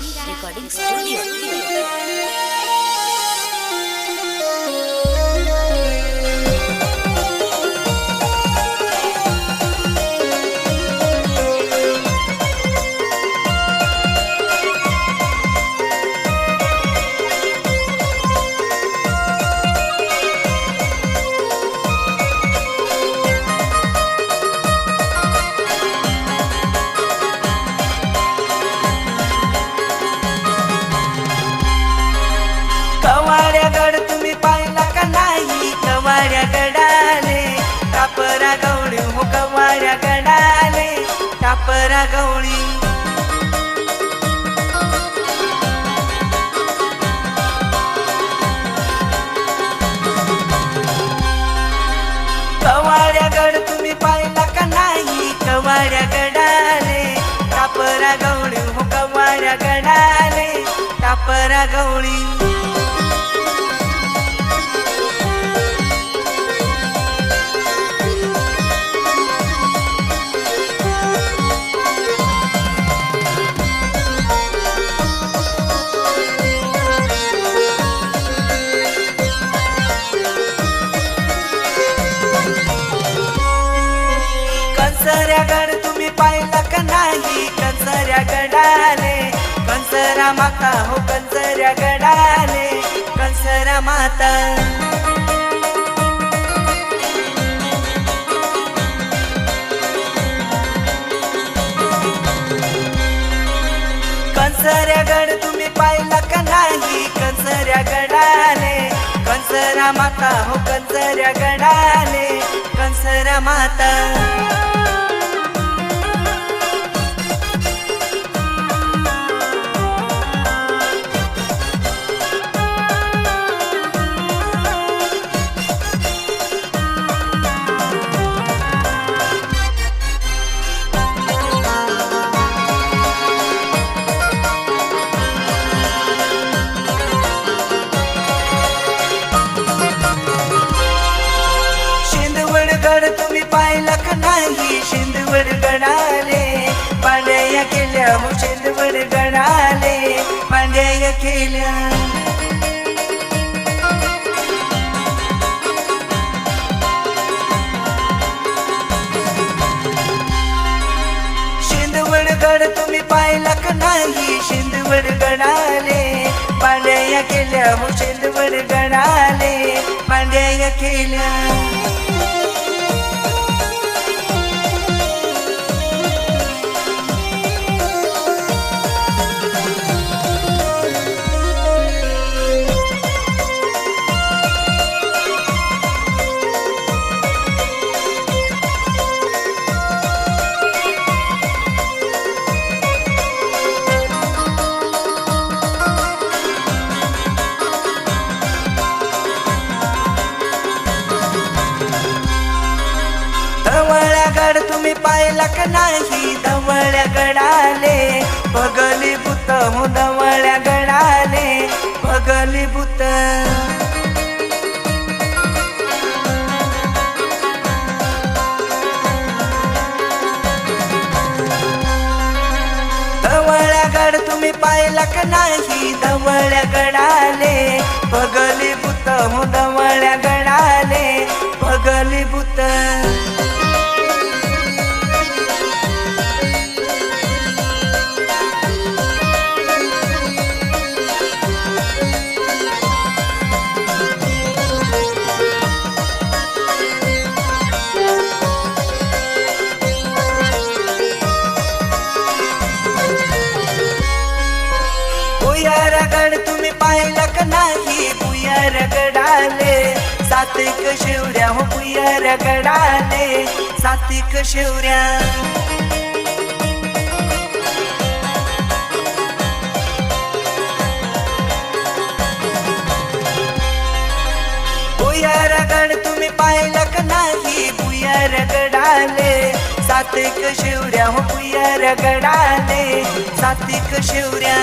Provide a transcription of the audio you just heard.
Recording studio नाही गडाले कापरा गवळी हो गडाले कापरा गवळी. कवाड्यागड तुम्ही पाहिला का नाही? कवाड्या गडाले कापरा गवळी हो गडाले कापरा गवळी. कंसऱ्यागड तुम्ही पाहिलं का नाही? कंसऱ्या गडाले. कंसरा माता हो कंसऱ्या गडाले. कंसरा माता. कंसऱ्यागड तुम्ही पाहिला का नाही? कंसऱ्या गडाले. कंसरा माता हो कंसऱ्या गडाले. कंसरा माता. पांड्या केल्या शिंदवड गडाले शिंदवडगड तुम्ही पाहिला का नाही? शिंदवड गणाले पांड्या केल्या हो गणाले गडाले पांड्या केल्या धवळ्यागड तुम्ही पाहिला का नाही धवळ्या गडाले? बगली भूत हो धवळ्या गडाले बगली भूत. धवळ्यागड तुम्ही पाहिला का नाही धवळ्या गडाले? बगली भूत हो धवळ्या गडाले रगडाले. सातिक शिवऱ्या हो भुयारगडाले सातिक शिवऱ्या. भुयारगड तुम्ही पाहिलं का नाही भुयारगडाले सातिक शिवऱ्या हो भुयारगडाले सातिक शिवऱ्या.